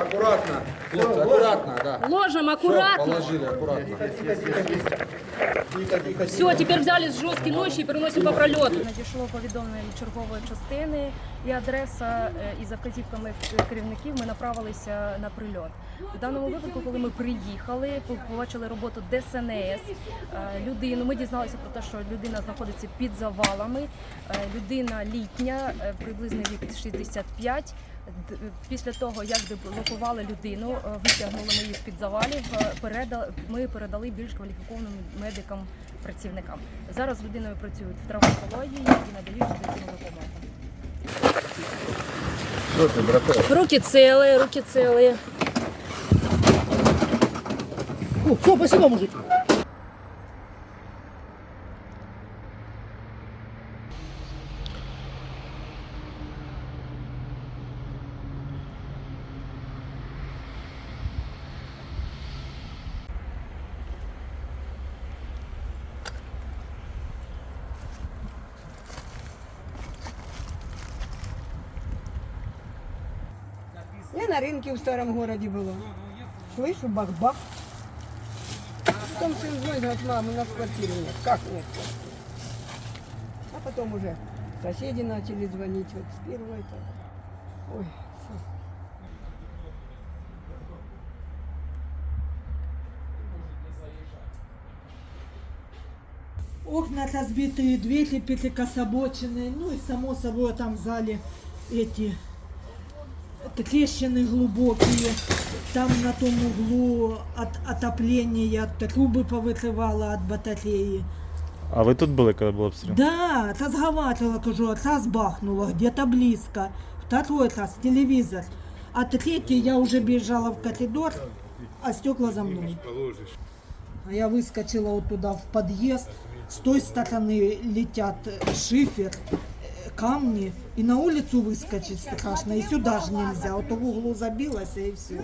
Аккуратно. Хлопцы, аккуратно, да. Ложим аккуратно. положили, аккуратно. Все, теперь взяли з жорсткі ночі і переносимо по прольоту. Надійшло повідомлення від чергової частини і адреса е, і за вказівками керівників ми направилися на прильот. У даному випадку, коли ми приїхали, побачили роботу ДСНС, е, людину. Ми дізналися про те, що людина знаходиться під завалами. Е, Людина літня, е, приблизно вік 65. Після того, як деблокували людину, е, витягнули ми її з-під завалів, е, ми передали більш кваліфікованим медикам працівникам. Зараз з людиною працюють в травматології і надають медичну допомогу. Руки цілі, руки цілі. О, все, спасибо, мужик. Я на рынке в старом городе была. Слышу, бах-бах. Потом сын звонит, говорит, мам, у нас квартиры нет. Как нет? А потом уже соседи начали звонить, вот с первого это. Ой, фу. Окна разбитые, двери перекособоченные, ну и само собой там в зале эти трещины глубокие. Там на том углу от отопления трубы повытрывало от батареи. А ви тут були, коли був обстріл? Да, разговаривала, кажу, раз бахнула, где-то близко. Второй раз телевизор. А третий я уже бежала в коридор, а стекла за мной. А я выскочила вот туда в подъезд. С той стороны летят шифер, камни. И на улицу выскочить страшно. И сюда же нельзя. Вот в углу забилась и все.